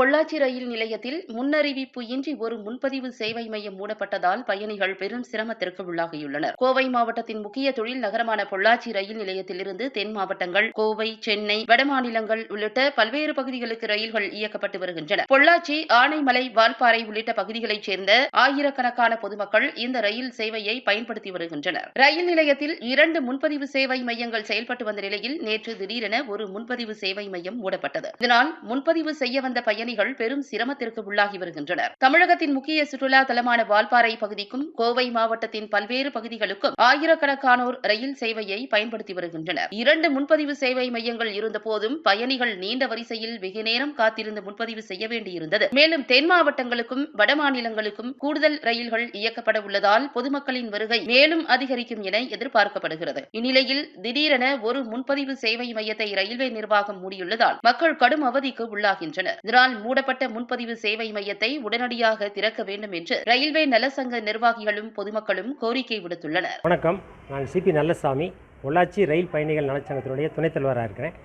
பொள்ளாச்சி ரயில் நிலையத்தில் முன்னறிவிப்பு இன்றி ஒரு முன்பதிவு சேவை மையம் மூடப்பட்டதால் பயணிகள் பெரும் சிரமத்திற்கு உள்ளாகியுள்ளனர். கோவை மாவட்டத்தின் முக்கிய தொழில் நகரமான பொள்ளாச்சி ரயில் நிலையத்திலிருந்து தென் மாவட்டங்கள் கோவை சென்னை வடமாநிலங்கள் உள்ளிட்ட பல்வேறு பகுதிகளுக்கு ரயில்கள் இயக்கப்பட்டு வருகின்றன. பொள்ளாச்சி ஆனைமலை வால்பாறை உள்ளிட்ட பகுதிகளைச் சேர்ந்த ஆயிரக்கணக்கான பொதுமக்கள் இந்த ரயில் சேவையை பயன்படுத்தி வருகின்றனர். ரயில் நிலையத்தில் இரண்டு முன்பதிவு சேவை மையங்கள் செயல்பட்டு வந்த நிலையில் நேற்று திடீரென ஒரு முன்பதிவு சேவை மையம் மூடப்பட்டது. இதனால் முன்பதிவு செய்ய வந்த பயணிகள் பெரும் சிரமத்திற்கு உள்ளாகி வருகின்றனர். தமிழகத்தின் முக்கிய சுற்றுலா தலமான வால்பாறை பகுதிக்கும் கோவை மாவட்டத்தின் பல்வேறு பகுதிகளுக்கும் ஆயிரக்கணக்கானோர் ரயில் சேவையை பயன்படுத்தி வருகின்றனர். இரண்டு முன்பதிவு சேவை மையங்கள் இருந்தபோதும் பயணிகள் நீண்ட வரிசையில் வெகுநேரம் காத்திருந்து முன்பதிவு செய்ய வேண்டியிருந்தது. மேலும் தென் மாவட்டங்களுக்கும் வட மாநிலங்களுக்கும் கூடுதல் ரயில்கள் இயக்கப்பட உள்ளதால் பொதுமக்களின் வருகை மேலும் அதிகரிக்கும் என எதிர்பார்க்கப்படுகிறது. இந்நிலையில் திடீரென ஒரு முன்பதிவு சேவை மையத்தை ரயில்வே நிர்வாகம் மூடியுள்ளதால் மக்கள் கடும் அவதிக்கு உள்ளாகின்றனர். இதனால் மூடப்பட்ட முன்பதிவு சேவை மையத்தை உடனடியாக திறக்க வேண்டும் என்று ரயில்வே நலசங்க நிர்வாகிகளும் பொதுமக்களும் கோரிக்கை விடுத்துள்ளனர். வணக்கம். நான் சிபி நல்லசாமி. பொள்ளாச்சி ரயில் பயணிகள் நலச்சங்கத்தினுடைய துணைத் தலைவராக இருக்கிறேன்.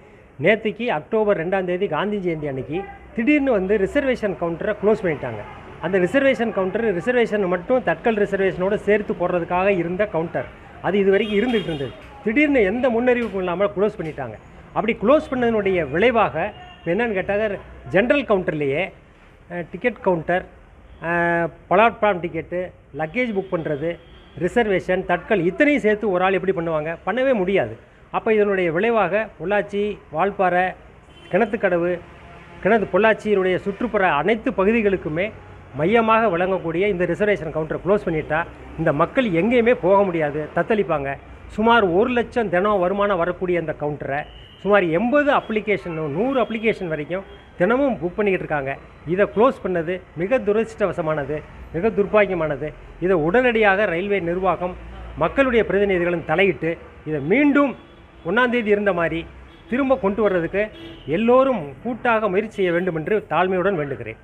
நேற்றுக்கு அக்டோபர் ரெண்டாம் தேதி காந்தி ஜெயந்தி அன்னைக்கு திடீர்னு வந்து ரிசர்வேஷன் கவுண்டரை க்ளோஸ் பண்ணிட்டாங்க. அந்த ரிசர்வேஷன் கவுண்டர் ரிசர்வேஷன் மட்டும் தட்கல் ரிசர்வேஷனோடு சேர்த்து போடுறதுக்காக இருந்த கவுண்டர். அது இது வரைக்கும் இருந்துகிட்டு இருந்தது. திடீர்னு எந்த முன்னறிவிப்பும் இல்லாமல் க்ளோஸ் பண்ணிட்டாங்க. அப்படி க்ளோஸ் பண்ணதனுடைய விளைவாக என்னன்னு கேட்டால் general கவுண்டர்லேயே ticket counter platform ticket luggage book பண்ணுறது ரிசர்வேஷன் தட்கல் இத்தனையும் சேர்த்து ஒரு ஆள் எப்படி பண்ணுவாங்க? பண்ணவே முடியாது. அப்போ இதனுடைய விளைவாக பொள்ளாச்சி வால்பாறை கிணத்துக்கடவு கிணத்து பொள்ளாச்சியினுடைய சுற்றுப்புற அனைத்து பகுதிகளுக்குமே மையமாக விளங்கக்கூடிய இந்த ரிசர்வேஷன் கவுண்டரை க்ளோஸ் பண்ணிட்டா இந்த மக்கள் எங்கேயுமே போக முடியாது தத்தளிப்பாங்க. சுமார் ஒரு லட்சம் தினம் வருமானம் வரக்கூடிய அந்த கவுண்டரை சுமார் எண்பது அப்ளிகேஷன் நூறு அப்ளிகேஷன் வரைக்கும் தினமும் புக் பண்ணிக்கிட்டு இருக்காங்க. இதை க்ளோஸ் பண்ணது மிக துரதிருஷ்டவசமானது மிக துர்பாகியமானது இதை உடனடியாக ரயில்வே நிர்வாகம் மக்களுடைய பிரதிநிதிகளும் தலையிட்டு இதை மீண்டும் ஒன்றாந்தேதி இருந்த மாதிரி திரும்ப கொண்டு வர்றதுக்கு எல்லோரும் கூட்டாக முயற்சி செய்ய வேண்டும் என்று தாழ்மையுடன் வேண்டுகிறேன்.